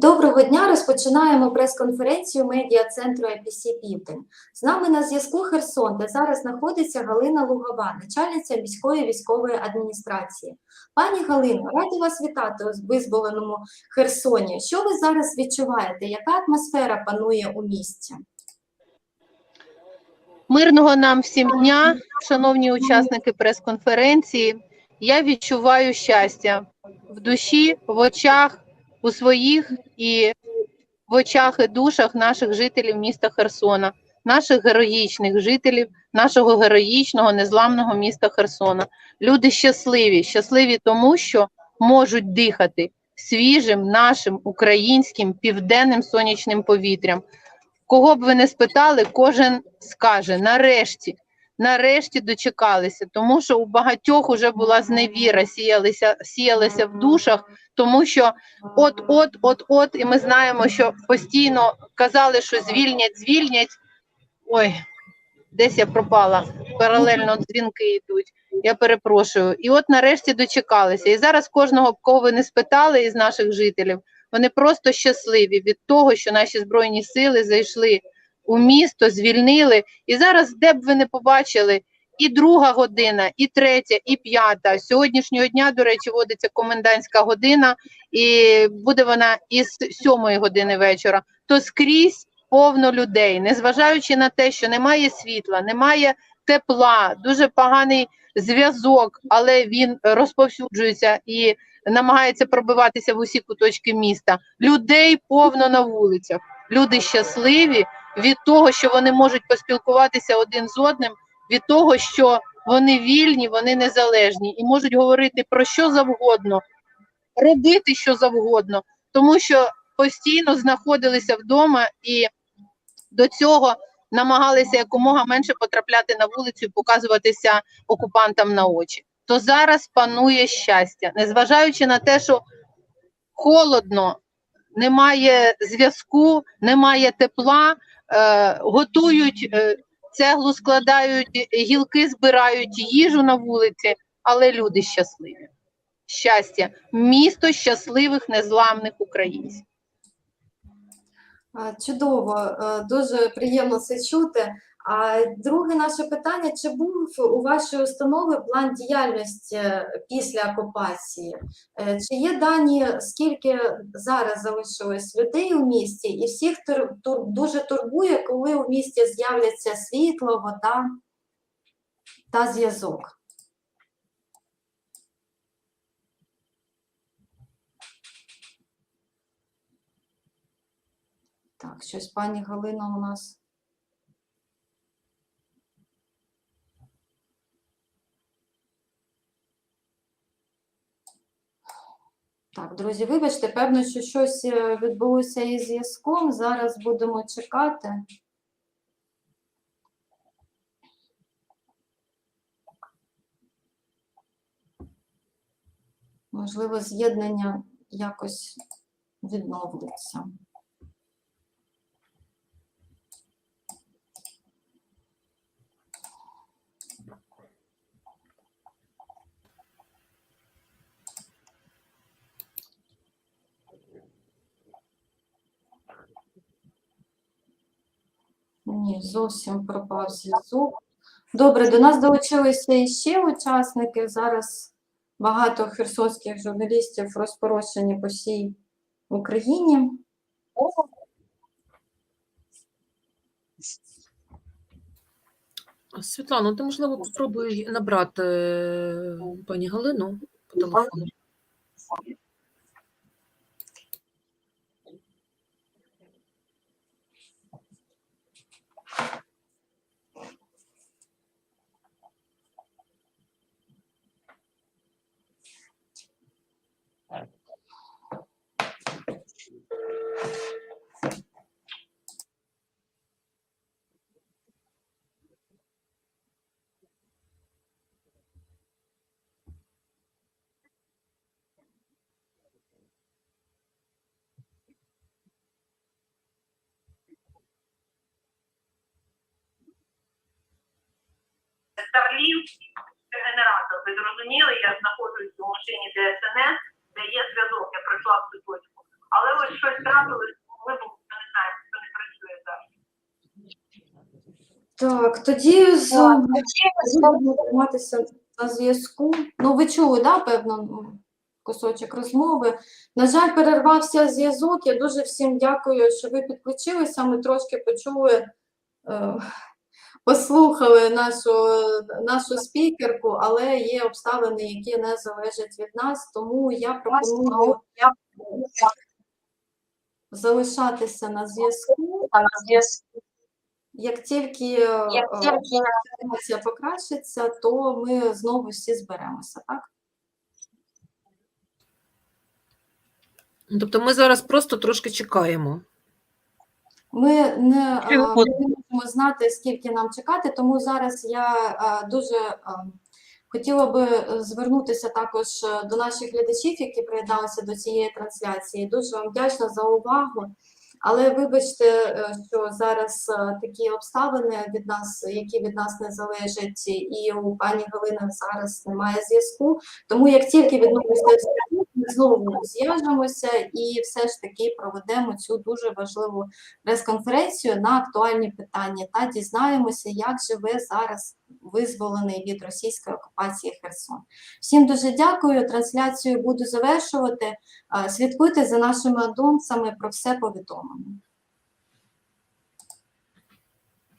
Доброго дня. Розпочинаємо прес-конференцію медіа-центру IPC Південь. З нами на зв'язку Херсон, де зараз знаходиться Галина Лугова, начальниця міської військової адміністрації. Пані Галино, раді вас вітати у визволеному Херсоні. Що ви зараз відчуваєте? Яка атмосфера панує у місті? Мирного нам всім дня, шановні учасники прес-конференції. Я відчуваю щастя в душі, в очах, у своїх і в очах і душах наших жителів міста Херсона, наших героїчних жителів, нашого героїчного незламного міста Херсона. Люди щасливі, щасливі тому, що можуть дихати свіжим нашим українським південним сонячним повітрям. Кого б ви не спитали, кожен скаже нарешті, нарешті дочекалися, тому що у багатьох уже була зневіра, сіялися, сіялися в душах, тому що от-от, от-от, і ми знаємо, що постійно казали, що звільнять, звільнять. Ой, десь я пропала. Паралельно дзвінки йдуть. Я перепрошую. І от нарешті дочекалися. І зараз кожного, кого ви не спитали із наших жителів, вони просто щасливі від того, що наші збройні сили зайшли у місто, звільнили. І зараз, де б ви не побачили, і друга година, і третя, і п'ята. Сьогоднішнього дня, до речі, вводиться комендантська година, і буде вона із сьомої години вечора. То скрізь повно людей, незважаючи на те, що немає світла, немає тепла, дуже поганий зв'язок, але він розповсюджується і намагається пробиватися в усі куточки міста. Людей повно на вулицях. Люди щасливі від того, що вони можуть поспілкуватися один з одним, від того, що вони вільні, вони незалежні і можуть говорити про що завгодно, робити що завгодно, тому що постійно знаходилися вдома і до цього намагалися якомога менше потрапляти на вулицю і показуватися окупантам на очі. То зараз панує щастя, незважаючи на те, що холодно, немає зв'язку, немає тепла, готують е, цеглу, складають, гілки збирають, їжу на вулиці, але люди щасливі. Щастя, місто щасливих, незламних українців. Чудово, е, дуже приємно це чути. А друге наше питання: чи був у вашої установи план діяльності е, після окупації? Е, Чи є дані, скільки зараз залишилось людей у місті, і всіх тур, тур, дуже турбує, коли у місті з'являться світло, вода та зв'язок? Так, щось пані Галина у нас. Так, друзі, вибачте, певно, що щось е, відбулося із зв'язком. Зараз будемо чекати. Можливо, з'єднання якось відновлюється. Ні, зовсім пропав зв'язок. Добре, до нас долучилися іще учасники. Зараз багато херсонських журналістів розпорошені по всій Україні. Світлано, ти можливо попробуй набрати е, пані Галину по телефону. Старлів генератор. Ви зрозуміли, я знаходжусь у машині ДСНС, де є зв'язок, я пройшла в цю точку. Але ось щось трапилось, вибух, я не знаю, хто не працює зараз. Так, тоді з триматися на зв'язку. Ну, ви чули, да, певно, кусочок розмови. На жаль, перервався зв'язок. Я дуже всім дякую, що ви підключилися. Ми трошки почули. Е, послухали нашу, нашу спікерку, але є обставини, які не залежать від нас. Тому я пропоную залишатися на зв'язку. Як тільки е, ситуація покращиться, то ми знову всі зберемося, так? Тобто ми зараз просто трошки чекаємо. Ми не, ми не можемо знати, скільки нам чекати, тому зараз я дуже хотіла би е, звернутися також е, до наших глядачів, які приєдналися до цієї трансляції. Дуже вам вдячна за увагу. Але вибачте, е, що зараз такі обставини від нас, які від нас не залежать, і у пані Галини зараз немає зв'язку. Тому як тільки відновиться знову зв'яжемося і все ж таки проведемо цю дуже важливу прес-конференцію на актуальні питання та дізнаємося, як живе зараз визволений від російської окупації Херсон. Всім дуже дякую. Трансляцію буду завершувати. Е, Слідкуйте за нашими анонсами, про все повідомимо.